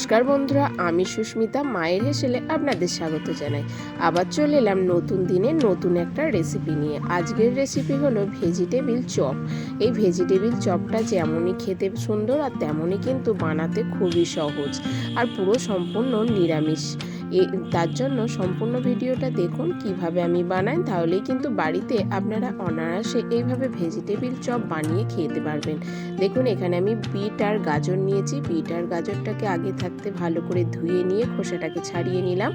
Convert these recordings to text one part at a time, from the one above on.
নমস্কার বন্ধুরা, আমি সুস্মিতা, মায়ের হেসেলে আপনাদের স্বাগত জানাই। আবার চলে এলাম নতুন দিনে নতুন একটা রেসিপি নিয়ে। আজকের রেসিপি হলো ভেজিটেবিল চপ এই ভেজিটেবিল চপটা যেমনই খেতে সুন্দর আর তেমনই কিন্তু বানাতে খুবই সহজ। আর পুরো সম্পূর্ণ নিরামিষ। তার জন্য সম্পূর্ণ ভিডিওটা দেখুন, কীভাবে আমি বানাই, তাহলেই কিন্তু বাড়িতে আপনারা অনায়াসে এইভাবে ভেজিটেবিল চপ বানিয়ে খেতে পারবেন। দেখুন, এখানে আমি বিট আর গাজর নিয়েছি। বিট আর গাজরটাকে আগে থাকতে ভালো করে ধুয়ে নিয়ে খোসাটাকে ছাড়িয়ে নিলাম।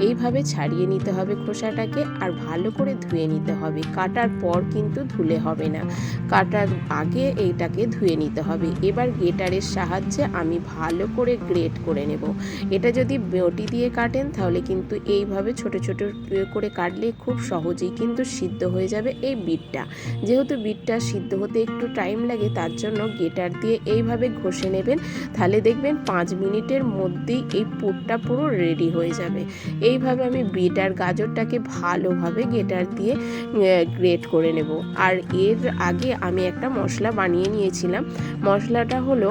এইভাবে ছাড়িয়ে নিতে হবে খোসাটাকে আর ভালো করে ধুয়ে নিতে হবে। কাটার পর কিন্তু ধুলে হবে না। কাটার আগে এইটাকে ধুয়ে নিতে হবে। এবার গ্রেটারের সাহায্যে আমি ভালো করে গ্রেট করে নেব। এটা যদি বটি দিয়ে কাটেন তাহলে কিন্তু এইভাবে ছোট ছোট করে কাটলে খুব সহজেই কিন্তু সিদ্ধ হয়ে যাবে এই বিটটা। যেহেতু বিটটা সিদ্ধ হতে একটু টাইম লাগে, তার জন্য গেটার দিয়ে এইভাবে ঘষে নেবেন। তাহলে দেখবেন পাঁচ মিনিটের মধ্যেই এই পুরটা পুরো রেডি হয়ে যাবে। এইভাবে আমি বিট আর গাজরটাকে ভালোভাবে গেটার দিয়ে গ্রেট করে নেব। আর এর আগে আমি একটা মশলা বানিয়ে নিয়েছিলাম। মশলাটা হলো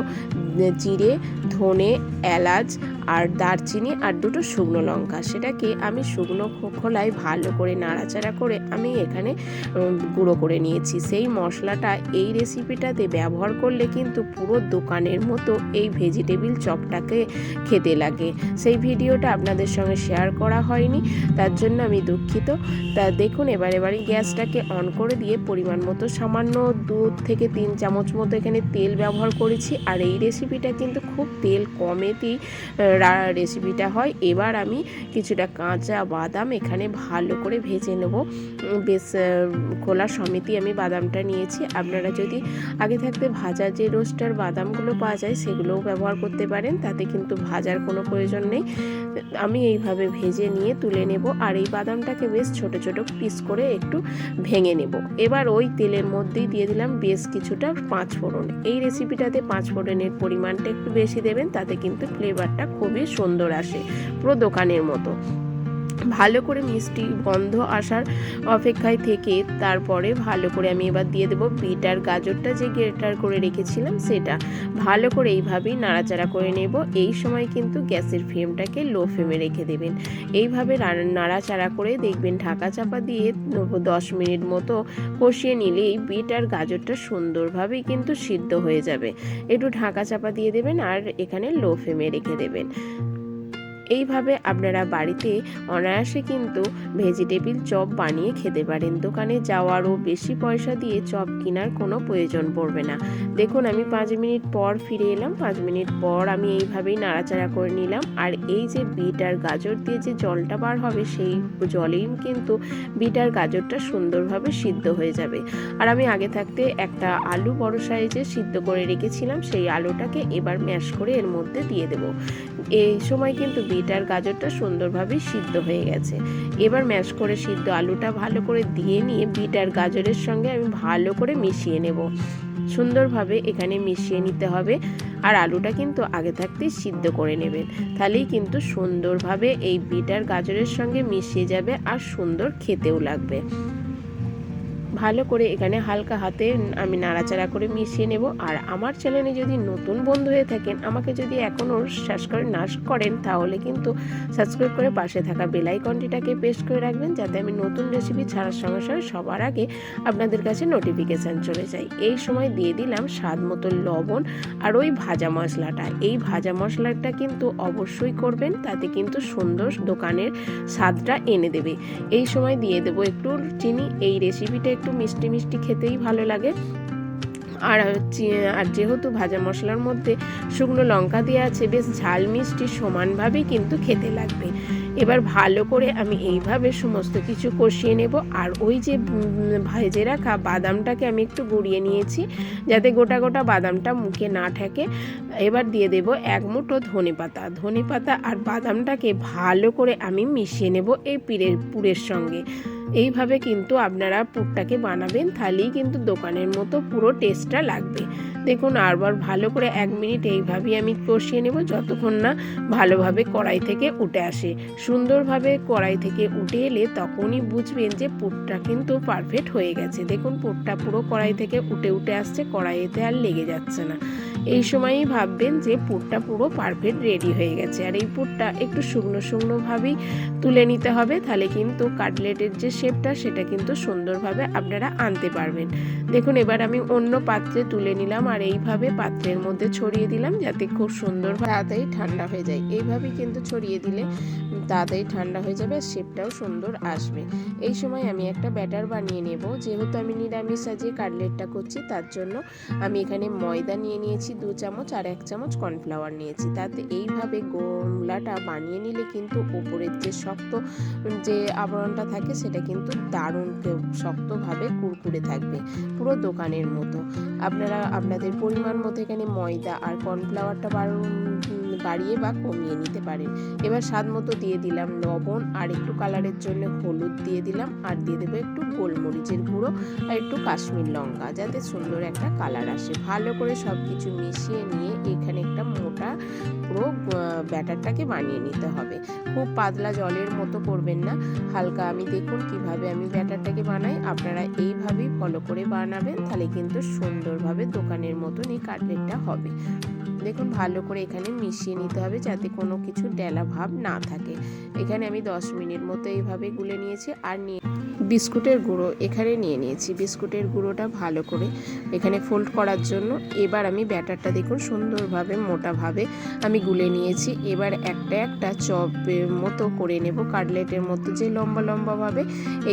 জিরে ধনে, এলাচ আর দারচিনি আর দুটো শুকনো লঙ্কা। সেটাকে আমি শুকনো খোলায় ভালো করে নাড়াচাড়া করে আমি এখানে গুঁড়ো করে নিয়েছি। সেই মশলাটা এই রেসিপিটাতে ব্যবহার করলে কিন্তু পুরো দোকানের মতো এই ভেজিটেবিল চপটাকে খেতে লাগে। সেই ভিডিওটা আপনাদের সঙ্গে শেয়ার করা হয়নি, তার জন্য আমি দুঃখিত। তা দেখুন, এবারে এবারে গ্যাসটাকে অন করে দিয়ে পরিমাণ মতো সামান্য দুধ থেকে তিন চামচ মতো এখানে তেল ব্যবহার করেছি। আর এই রেসিপিটা কিন্তু খুব তেল কমেতেই রেসিপিটা হয়। এবার আমি কিছুটা কাঁচা বাদাম এখানে ভালো করে ভেজে নেব। বেশ খোলা সমিতি আমি বাদামটা নিয়েছি। আপনারা যদি আগে থাকতে ভাজা যে রোস্টার বাদামগুলো পাওয়া যায়, সেগুলোও ব্যবহার করতে পারেন। তাতে কিন্তু ভাজার কোনো প্রয়োজন নেই। আমি এইভাবে ভেজে নিয়ে তুলে নেব আর এই বাদামটাকে বেশ ছোট ছোট পিস করে একটু ভেঙে নেব। এবার ওই তেলের মধ্যেই দিয়ে দিলাম বেশ কিছুটা পাঁচ ফোড়ন এই রেসিপিটাতে পাঁচ ফোড়নের পরিমাণটা একটু বেশি দেবেন, তাতে কিন্তু ফ্লেভারটা খুবই সুন্দর আসে পুরো দোকানের মতো। ভালো করে মিষ্টি গন্ধ আসার অপেক্ষায় থেকে তারপরে ভালো করে আমি এবার দিয়ে দেবো বিট আর গাজরটা যে গ্রেটার করে রেখেছিলাম সেটা। ভালো করে এইভাবেই নাড়াচাড়া করে নেব। এই সময় কিন্তু গ্যাসের ফ্লেমটাকে লো ফ্লেমে রেখে দেবেন। এইভাবে নাড়াচাড়া করে দেখবেন ঢাকা চাপা দিয়ে দশ মিনিট মতো কষিয়ে নিলেই বিট আর গাজরটা সুন্দরভাবেই কিন্তু সিদ্ধ হয়ে যাবে। একটু ঢাকা চাপা দিয়ে দেবেন আর এখানে লো ফ্লেমে রেখে দেবেন। এইভাবে আপনারা বাড়িতে অনায়াসে কিন্তু ভেজিটেবিল চপ বানিয়ে খেতে পারেন। দোকানে যাওয়ারও বেশি পয়সা দিয়ে চপ কেনার কোনো প্রয়োজন পড়বে না। দেখুন, আমি পাঁচ মিনিট পর ফিরে এলাম। পাঁচ মিনিট পর আমি এইভাবেই নাড়াচাড়া করে নিলাম। আর এই যে বিট আর গাজর দিয়ে যে জলটা বার হবে, সেই জলেই কিন্তু বিট আর গাজরটা সুন্দরভাবে সিদ্ধ হয়ে যাবে। আর আমি আগে থাকতে একটা আলু বড় সাইজে সিদ্ধ করে রেখেছিলাম। সেই আলুটাকে এবার ম্যাশ করে এর মধ্যে দিয়ে দেব। এই সময় কিন্তু বিট আর গাজরটা সুন্দরভাবে সিদ্ধ হয়ে গেছে। এবার ম্যাশ করে সিদ্ধ আলুটা ভালো করে দিয়ে নিয়ে বিট আর গাজরের সঙ্গে আমি ভালো করে মিশিয়ে নেব। সুন্দরভাবে এখানে মিশিয়ে নিতে হবে আর আলুটা কিন্তু আগে থাকতেই সিদ্ধ করে নেবেন। তাহলেই কিন্তু সুন্দরভাবে এই বিট আর গাজরের সঙ্গে মিশিয়ে যাবে আর সুন্দর খেতেও লাগবে। ভালো করে এখানে হালকা হাতে আমি নাড়াচাড়া করে মিশিয়ে নেব। আর আমার চ্যানেলে যদি নতুন বন্ধু হয়ে থাকেন, আমাকে যদি এখনও সাবস্ক্রাইব না করেন, তাহলে কিন্তু সাবস্ক্রাইব করে পাশে থাকা বেলাইকনটিটাকে পেস্ট করে রাখবেন, যাতে আমি নতুন রেসিপি ছাড়ার সঙ্গে সঙ্গে সবার আগে আপনাদের কাছে নোটিফিকেশান চলে যায়। এই সময় দিয়ে দিলাম স্বাদ মতো লবণ আর ওই ভাজা মশলাটা। এই ভাজা মশলাটা কিন্তু অবশ্যই করবেন, তাতে কিন্তু সুন্দর দোকানের স্বাদটা এনে দেবে। এই সময় দিয়ে দেবো একটু চিনি। এই রেসিপিটা একটু মিষ্টি মিষ্টি খেতেই ভালো লাগে। আর আর যেহেতু ভাজা মশলার মধ্যে শুকনো লঙ্কা দেওয়া আছে, বেশ ঝাল মিষ্টি সমানভাবেই কিন্তু খেতে লাগবে। এবার ভালো করে আমি এইভাবে সমস্ত কিছু কষিয়ে নেব। আর ওই যে ভেজে রাখা বাদামটাকে আমি একটু গুঁড়িয়ে নিয়েছি, যাতে গোটা গোটা বাদামটা মুখে না ঠেকে। এবার দিয়ে দেব এক মুঠো ধনে পাতা। ধনে পাতা আর বাদামটাকে ভালো করে আমি মিশিয়ে নেব এই পিড়ের, পুরের সঙ্গে। এইভাবে কিন্তু আপনারা পুরটাকে বানাবেন, তাহলেই কিন্তু দোকানের মতো পুরো টেস্টটা লাগবে। দেখুন, আরবার ভালো করে এক মিনিট এইভাবেই আমি কষিয়ে নেব যতক্ষণ না ভালোভাবে কড়াই থেকে উঠে আসে। সুন্দরভাবে কড়াই থেকে উঠে এলে তখনই বুঝবেন যে পোটটা কিন্তু পারফেক্ট হয়ে গেছে। দেখুন পোটটা পুরো কড়াই থেকে উঠে উঠে আসছে, কড়াইতে আর লেগে যাচ্ছে না। এই সময়ই ভাববেন যে পুরটা পুরো পারফেক্ট রেডি হয়ে গেছে। আর এই পুরটা একটু শুকনো শুকনোভাবেই তুলে নিতে হবে, তাহলে কিন্তু কাটলেটের যে শেপটা সেটা কিন্তু সুন্দরভাবে আপনারা আনতে পারবেন। দেখুন, এবার আমি অন্য পাত্রে তুলে নিলাম আর এইভাবে পাত্রের মধ্যে ছড়িয়ে দিলাম যাতে খুব সুন্দর তাড়াতাড়ি ঠান্ডা হয়ে যায়। এইভাবেই কিন্তু ছড়িয়ে দিলে তাড়াতাড়ি ঠান্ডা হয়ে যাবে আর শেপটাও সুন্দর আসবে। এই সময় আমি একটা ব্যাটার বানিয়ে নেব। যেহেতু আমি নিরামিষ সাজিয়ে কাটলেটটা করছি, তার জন্য আমি এখানে ময়দা নিয়ে নিয়েছি, দু চামচ আর এক চামচ কর্নফ্লাওয়ার নিয়েছি। তাতে এইভাবে গোলাটা বানিয়ে নিলে কিন্তু ওপরের যে শক্ত যে আবরণটা থাকে, সেটা কিন্তু দারুণ শক্তভাবে কুরকুরে থাকবে, পুরো দোকানের মতো। আপনারা, আপনাদের পরিমাণ মতো এখানে ময়দা আর কর্নফ্লাওয়ারটা বাড়িয়ে বা কমিয়ে নিতে পারেন। এবার স্বাদ মতো দিয়ে দিলাম লবণ আর একটু কালারের জন্য হলুদ দিয়ে দিলাম আর দিয়ে দেবো একটু গোলমরিচের গুঁড়ো আর একটু কাশ্মীর লঙ্কা যাতে সুন্দর একটা কালার আসে। ভালো করে সব কিছু মিশিয়ে নিয়ে এখানে একটা মোটা পুরো ব্যাটারটাকে বানিয়ে নিতে হবে। খুব পাতলা জলের মতো করবেন না। হালকা আমি দেখুন কীভাবে আমি ব্যাটারটাকে বানাই। আপনারা এইভাবেই ফলো করে বানাবেন, তাহলে কিন্তু সুন্দরভাবে দোকানের মতন এই কাটলেটটা হবে। দেখুন, ভালো করে এখানে মিশিয়ে নিতে হবে যাতে কোনো কিছু ডেলা ভাব না থাকে। এখানে আমি দশ মিনিট মতো এইভাবে গুলে নিয়েছি আর নিয়ে বিস্কুটের গুঁড়ো এখানে নিয়ে নিয়েছি। বিস্কুটের গুঁড়োটা ভালো করে এখানে ফোল্ড করার জন্য এবার আমি ব্যাটারটা দেখুন সুন্দরভাবে, মোটাভাবে আমি গুলে নিয়েছি। এবার একটা একটা চপের মতো করে নেব। কাটলেটের মতো যে লম্বা লম্বাভাবে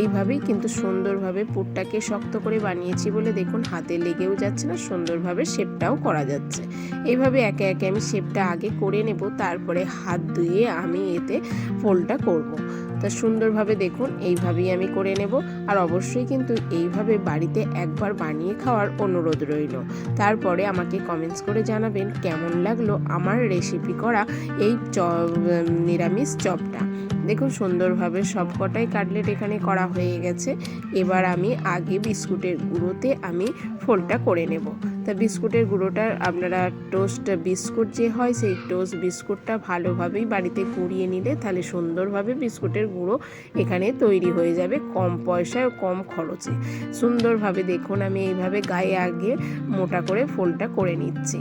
এইভাবেই কিন্তু সুন্দরভাবে পুরটাকে শক্ত করে বানিয়েছি বলে দেখুন হাতে লেগেও যাচ্ছে না, সুন্দরভাবে শেপটাও করা যাচ্ছে। এইভাবে একে একে আমি শেপটা আগে করে নেব, তারপরে হাত ধুয়ে আমি এতে ফোল্ডটা করব। তা সুন্দরভাবে দেখুন, এইভাবেই আমি করে নেব। আর অবশ্যই কিন্তু এইভাবে বাড়িতে একবার বানিয়ে খাওয়ার অনুরোধ রইল। তারপরে আমাকে কমেন্টস করে জানাবেন কেমন লাগল আমার রেসিপি করা এই নিরামিষ চপটা। দেখুন সুন্দরভাবে সবকটাই কাটলেট এখানে করা হয়ে গেছে। এবার আমি আগে বিস্কুটের গুঁড়োতে আমি ফোলটা করে নেব। তা বিস্কুটের গুঁড়োটা আপনারা টোস্ট বিস্কুট যে হয় সেই টোস্ট বিস্কুটটা ভালোভাবেই বাড়িতে কুড়িয়ে নিলে তাহলে সুন্দরভাবে বিস্কুটের গুঁড়ো এখানে তৈরি হয়ে যাবে কম পয়সায় কম খরচে। সুন্দরভাবে দেখুন আমি এইভাবে গায়ে আগে মোটা করে ফোলটা করে নিচ্ছি।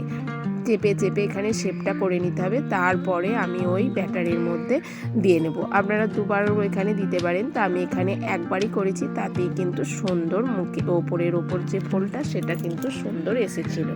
চেপে চেপে এখানে শেপটা করে নিতে হবে। তারপরে আমি ওই ব্যাটারের মধ্যে দিয়ে নেব। আপনারা দুবারও এখানে দিতে পারেন। তা আমি এখানে একবারই করেছি। তাতেই কিন্তু সুন্দর মুখে ওপরের ওপর যে ফোলটা সেটা কিন্তু সুন্দর এসেছিল।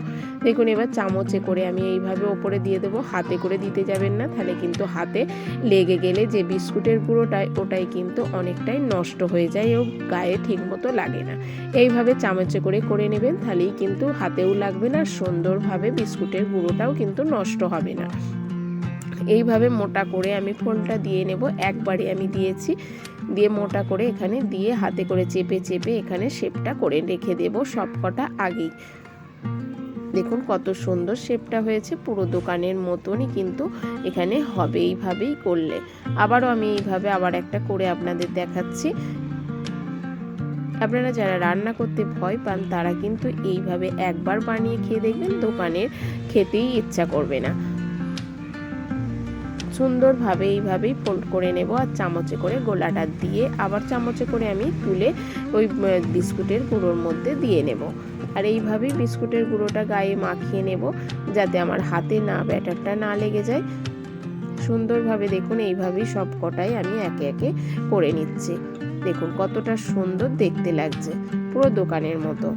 দেখুন, এবার চামচে করে আমি এইভাবে ওপরে দিয়ে দেবো। হাতে করে দিতে যাবেন না। তাহলে কিন্তু হাতে লেগে গেলে যে বিস্কুটের গুঁড়োটায় ওটাই কিন্তু অনেকটাই নষ্ট হয়ে যায়। ও গায়ে ঠিক মতো লাগে না। এইভাবে চামচে করে করে নেবেন। তাহলেই কিন্তু হাতেও লাগবে না। সুন্দরভাবে বিস্কুটের গুঁড়োটাও কিন্তু নষ্ট হবে না। এইভাবে মোটা করে আমি ফোনটা দিয়ে নেব। একবারে আমি দিয়েছি। দিয়ে মোটা করে এখানে দিয়ে হাতে করে চেপে চেপে এখানে শেপটা করে রেখে দেব সবকটা আগেই। দেখুন কত সুন্দর শেপটা হয়েছে। পুরো দোকানের মতনই কিন্তু এখানে হবে এইভাবেই করলে। আবারও আমি এইভাবে আবার একটা করে আপনাদের দেখাচ্ছি। আপনারা যারা রান্না করতে ভয় পান তারা কিন্তু এইভাবে একবার বানিয়ে খেয়ে দেখবেন দোকানের খেতেই ইচ্ছা করবে না। সুন্দরভাবে এইভাবেই ফোল্ড করে নেব আর চামচে করে গোলাটা দিয়ে আবার চামচে করে আমি তুলে ওই বিস্কুটের গুঁড়োর মধ্যে দিয়ে নেব। আর এইভাবেই বিস্কুটের গুঁড়োটা গায়ে মাখিয়ে নেব যাতে আমার হাতে না, ব্যাটারটা না লেগে যায়। সুন্দরভাবে দেখুন এইভাবেই সব কটাই আমি একে একে করে নিচ্ছি। দেখুন কতটা সুন্দর দেখতে লাগছে, পুরো দোকানের মতো।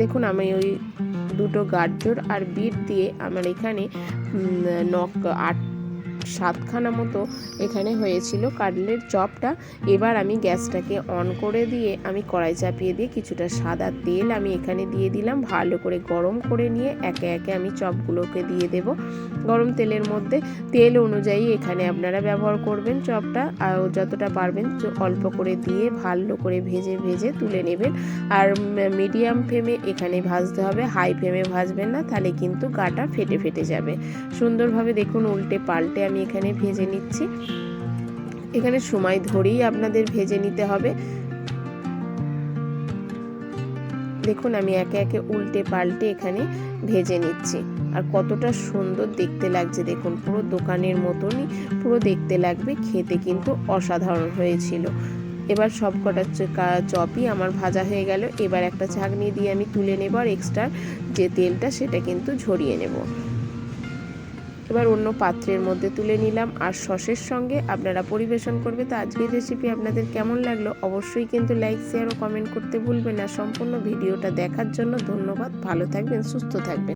দেখুন আমি ওই দুটো গাজর আর বিট দিয়ে আমার এখানে নক আট সাতখানা মতো এখানে হয়েছিল। কাটলের চপটা এবার আমি গ্যাসটাকে অন করে দিয়ে আমি কড়াই চাপিয়ে দিয়ে কিছুটা সাদা তেল আমি এখানে দিয়ে দিলাম। ভালো করে গরম করে নিয়ে একে একে আমি চপগুলোকে দিয়ে দেব। গরম তেলের মধ্যে তেল অনুযায়ী এখানে আপনারা ব্যবহার করবেন চপটা। আর যতটা পারবেন অল্প করে দিয়ে ভালো করে ভেজে ভেজে তুলে নেবেন। আর মিডিয়াম ফ্লেমে এখানে ভাজতে হবে। হাই ফ্লেমে ভাজবেন না, তাহলে কিন্তু গাটা ফেটে ফেটে যাবে। সুন্দরভাবে দেখুন উল্টে পাল্টে আমি এখানে ভেজে নিচ্ছি। এখানে সময় ধরেই আপনাদের ভেজে নিতে হবে। দেখুন, আমি একে একে উল্টে পাল্টে এখানে ভেজে নিচ্ছি। আর কতটা সুন্দর দেখতে লাগছে, দেখুন, পুরো দোকানের মতনই, পুরো দেখতে লাগবে, খেতে কিন্তু অসাধারণ হয়েছিল। এবার সব কটা চপই আমার ভাজা হয়ে গেল। এবার একটা ছাঁকনি দিয়ে আমি তুলে নেব আর এক্সট্রা যে তেলটা সেটা কিন্তু ঝরিয়ে নেব। এবার অন্য পাত্রের মধ্যে তুলে নিলাম। আর সসের সঙ্গে আপনারা পরিবেশন করবে। তো আজকের রেসিপি আপনাদের কেমন লাগল অবশ্যই কিন্তু লাইক শেয়ার ও কমেন্ট করতে ভুলবেন না। সম্পূর্ণ ভিডিওটা দেখার জন্য ধন্যবাদ। ভালো থাকবেন, সুস্থ থাকবেন।